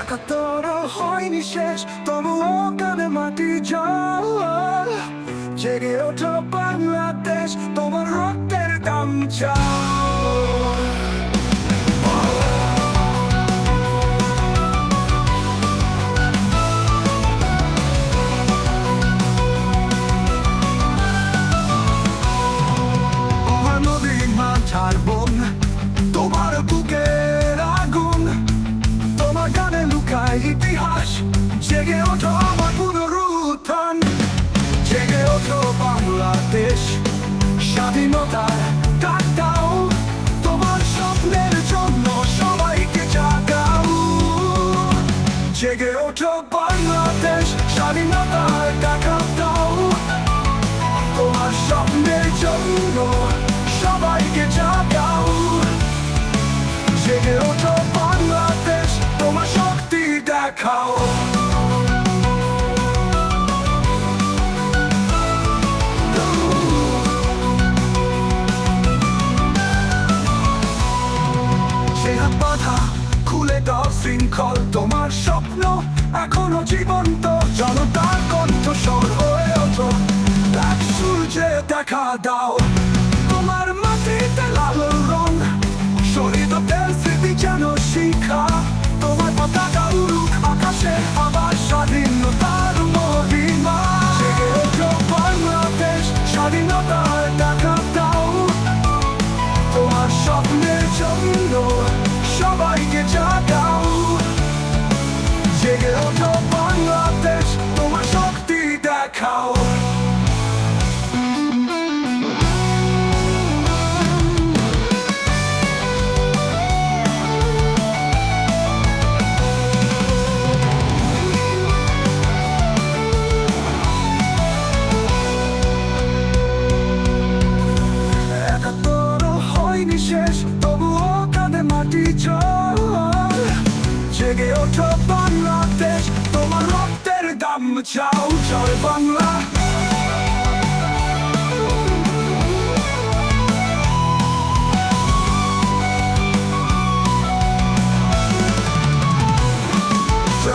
একাত্তর হয়নি শেষ তবুও কানে মাটি জল। জেগে ওঠো বাংলাদেশ তোমার রক্তের দাম জেগে ওঠো আমার পুনরুত্থান জেগে ওঠো বাংলাদেশ স্বাধীনতার ডাক দাও তোমার স্বপ্নের জন্য সবাইকে জাগাও জেগে ওঠো বাংলাদেশ স্বাধীনতার ডাক দাও তোমার স্বপ্নের জন্য সবাইকে জাগাও জেগে ওঠো বাংলাদেশ তোমার শক্তি দেখাও হাত বাধা, খুলে দাও শৃঙ্খল। তোমার স্বপ্ন এখনও জীবন্ত। জনতার কণ্ঠস্বর হয়ে ওঠো। এক সূর্যে দেখা দাও। হয়নি শেষ তবুও কাঁধে মাটি জল জেগে ওঠো তোমার দাম চাও জয় বাংলা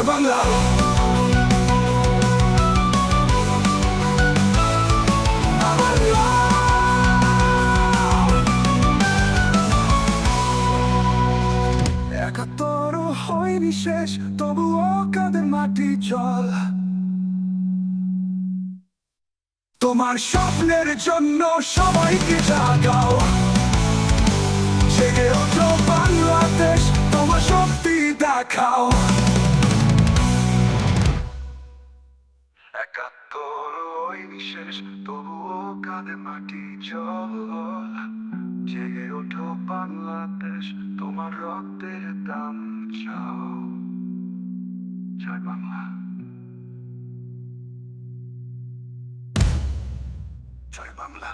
বাংলা একাত্তর হয়নি শেষ তবুও কাঁধে মাটি জল তোমার স্বপ্নের জন্য সবাইকে জাগাও। জেগে ওঠো বাংলাদেশ, তোমার শক্তি দেখাও। একাত্তর হয়নি শেষ তবুও কাঁধে মাটি জল। জেগে ওঠো বাংলাদেশ, তোমার রক্তের দাম চাও। জয় বাংলা। জয় বাংলা